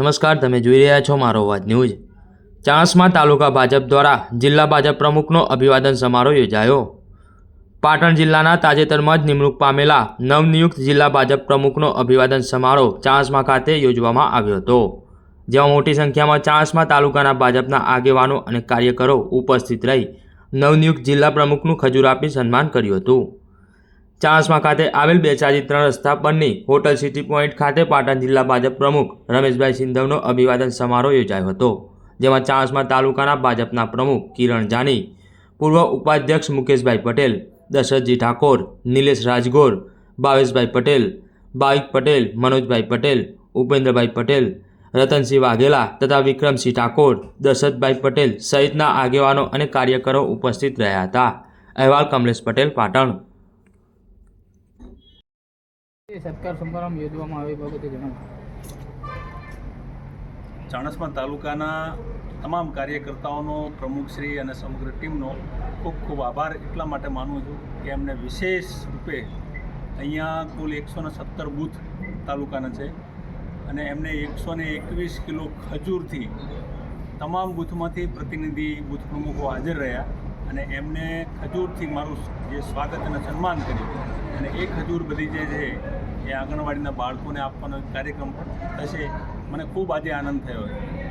નમસ્કાર, તમે જોઈ રહ્યા છો મારો અવાજ ન્યૂઝ. ચાણસમાં તાલુકા ભાજપ દ્વારા જિલ્લા ભાજપ પ્રમુખનો અભિવાદન સમારોહ યોજાયો. પાટણ જિલ્લાના તાજેતરમાં જ નિમણૂક પામેલા નવનિયુક્ત જિલ્લા ભાજપ પ્રમુખનો અભિવાદન સમારોહ ચાણસ્મા ખાતે યોજવામાં આવ્યો હતો. જેમાં મોટી સંખ્યામાં ચાણસ્મા તાલુકાના ભાજપના આગેવાનો અને કાર્યકરો ઉપસ્થિત રહી નવનિયુક્ત જિલ્લા પ્રમુખનું ખજૂર આપી સન્માન કર્યું હતું. ચાણસ્મા ખાતે આવેલ બેચાજી ત્રણ રસ્તા પરની હોટલ સિટી પોઈન્ટ ખાતે પાટણ જિલ્લા ભાજપ પ્રમુખ રમેશભાઈ સિંધવનો અભિવાદન સમારોહ યોજાયો હતો, જેમાં ચાણસમા તાલુકાના ભાજપના પ્રમુખ કિરણ જાની, પૂર્વ ઉપાધ્યક્ષ મુકેશભાઈ પટેલ, દશરથજી ઠાકોર, નિલેશ રાજગોર ભાવેશભાઈ પટેલ ભાવિક પટેલ, મનોજભાઈ પટેલ, ઉપેન્દ્રભાઈ પટેલ, રતનસિંહ વાઘેલા તથા વિક્રમસિંહ ઠાકોર, દશરથભાઈ પટેલ સહિતના આગેવાનો અને કાર્યકરો ઉપસ્થિત રહ્યા હતા. અહેવાલ કમલેશ પટેલ, પાટણ. સત્કાર સમારંભ યોજવામાં આવે બાબતે જણાવો. ચાણસ્મા તાલુકાના તમામ કાર્યકર્તાઓનો, પ્રમુખશ્રી અને સમગ્ર ટીમનો ખૂબ ખૂબ આભાર. એટલા માટે માનું છું કે એમને વિશેષ રૂપે અહીંયા કુલ એકસો ને સત્તર બૂથ તાલુકાના છે અને એમને એકસો ને એકવીસ કિલો ખજૂરથી તમામ બૂથમાંથી પ્રતિનિધિ બૂથ પ્રમુખો હાજર રહ્યા. અને એમને ખજૂરથી મારું જે સ્વાગત અને સન્માન કર્યું. અને એ ખજૂર બધી જે છે, એ આંગણવાડીના બાળકોને આપવાનો કાર્યક્રમ પણ થશે. મને ખૂબ આજે આનંદ થયો.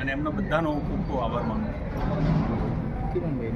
અને એમનો બધાનો હું ખૂબ ખૂબ આભાર માનું છું. કિરણભાઈ